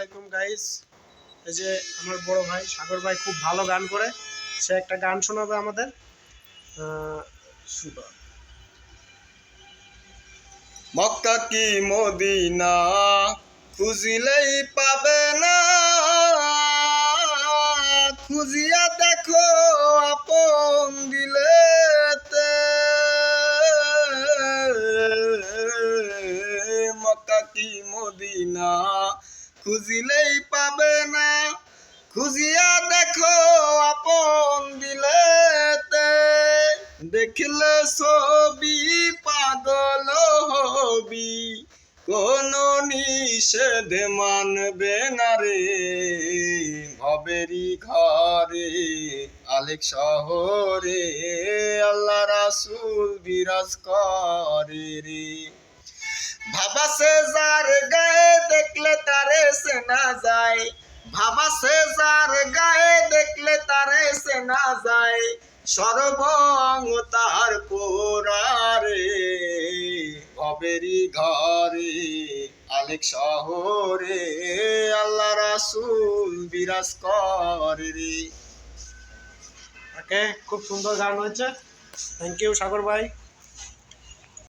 আলাইকুম গাইস এই যে আমার বড় ভাই সাগর ভাই খুব ভালো গান করে। সে একটা গান শোনাবে আমাদের। মক্কা কি মদিনা? খুঁজিলেই পাবে না। খুঁজিয়া দেখো আপন দিলেতে। মক্কা কি মদিনা? খুঁজিলেই পাবে না। খুঁজিয়া দেখো আপন দিলেতে দেখলে ছবি পাগল হবি। কোন নিষেধ মানবে না রে। ভবেরি ঘরে, আলেক শহরে, আল্লাহ রাসুল বিরাজ করে রে। ভাবা সে যার সে না যায়। ভাবা সে যার গায়ে দেখলে তারে সে না যায়। সর্বং তার পোরারে ভবেরি ঘরে, আলেক শহরে, আল্লাহ রাসুল বিরাজ করে রে। ওকে, খুব সুন্দর গান হয়েছে। থ্যাংক ইউ সাগর ভাই।